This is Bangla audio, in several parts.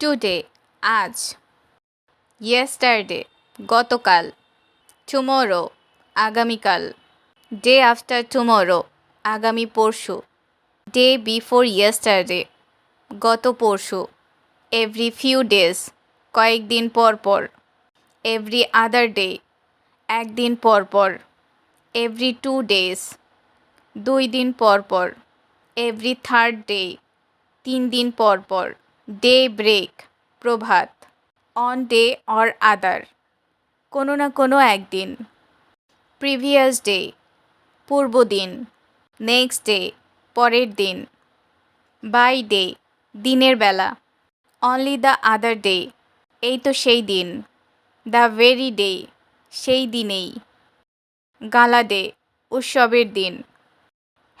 টুডে আজ। ইয়েস্টারডে গতকাল। টুমোরো আগামীকাল। ডে আফটার টুমোরো আগামী পরশু। ডে বিফোর ইয়েস্টারডে গত পরশু। এভরি ফিউ ডেজ কয়েকদিন পর পর। এভরি আদার ডে একদিন পর পর। এভরি টু ডেজ দুই দিন পর পর। এভরি থার্ড ডে তিন দিন পর পর। ডে ব্রেক প্রভাত অন ডে অর আদার কোনো না কোনো একদিন প্রিভিয়াস ডে পূর্বদিন নেক্সট ডে পরের দিন বাই ডে দিনের বেলা অনলি দ্য আদার ডে এই তো সেই দিন দ্য ভেরি ডে সেই দিনেই গালা ডে উৎসবের দিন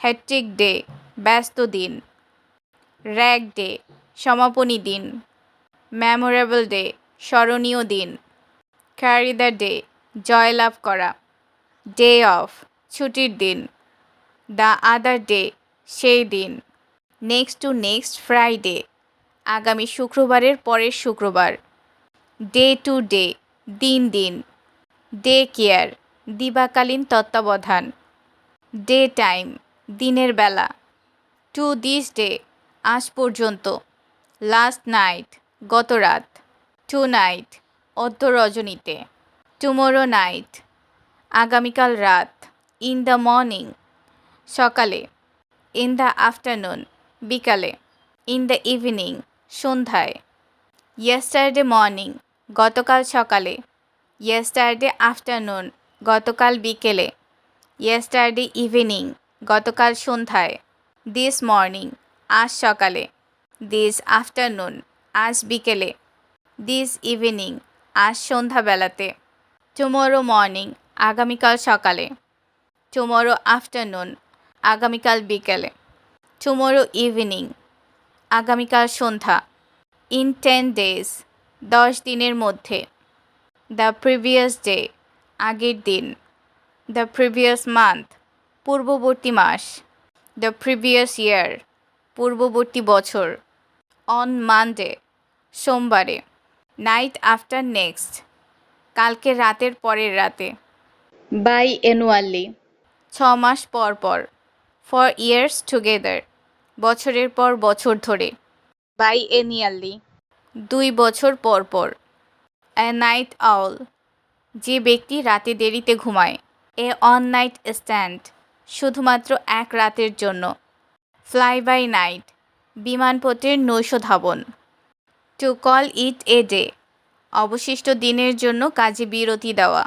হ্যাট্রিক ডে ব্যস্ত দিন র্যাগ ডে সমাপনী দিন। মেমোরেবল ডে স্মরণীয় দিন। ক্যারি দ্য ডে জয়লাভ করা। ডে অফ ছুটির দিন। দ্য আদার ডে সেই দিন। নেক্সট টু নেক্সট ফ্রাইডে আগামী শুক্রবারের পরের শুক্রবার। ডে টু ডে দিন দিন। ডে কেয়ার দিবাকালীন তত্ত্বাবধান। ডে টাইম দিনের বেলা। টু দিস ডে আজ পর্যন্ত। লাস্ট নাইট গত রাত। টু নাইট অদ্য রজনীতে টুমোরো নাইট আগামীকাল রাত। ইন দ্য মর্নিং সকালে। ইন দ্য আফটারনুন বিকালে। ইন দ্য ইভিনিং সন্ধ্যায়। ইয়েস্টারডে মর্নিং গতকাল সকালে। ইয়েস্টারডে আফটারনুন গতকাল বিকেলে। ইয়েস্টারডে ইভিনিং গতকাল সন্ধ্যায়। দিস মর্নিং আজ সকালে। দিস আফটারনুন আজ বিকেলে দিস ইভিনিং আজ সন্ধ্যাবেলাতে টুমোরো মর্নিং আগামীকাল সকালে টুমোরো আফটারনুন আগামীকাল বিকেলে টুমোরো ইভিনিং আগামীকাল সন্ধ্যা ইন টেন ডেজ দশ দিনের মধ্যে দ্য প্রিভিয়াস ডে আগের দিন দ্য প্রিভিয়াস মান্থ পূর্ববর্তী মাস দ্য প্রিভিয়াস ইয়ার পূর্ববর্তী বছর অন মানডে সোমবারে নাইট আফটার নেক্সট কালকে রাতের পরের রাতে। বাই অ্যানুয়ালি ছ মাস পর পর ফর ইয়ার্স টুগেদার বছরের পর বছর ধরে। বাই এনিয়ালি দুই বছর পর পর এ নাইট আউল যে ব্যক্তি রাতে দেরিতে ঘুমায় এ অন নাইট স্ট্যান্ড শুধুমাত্র এক রাতের জন্য। ফ্লাই বাই নাইট বিমানপথের নৈশ Dhawan to call it a day অবশিষ্ট দিনের জন্য কাজে বিরতি দেওয়া।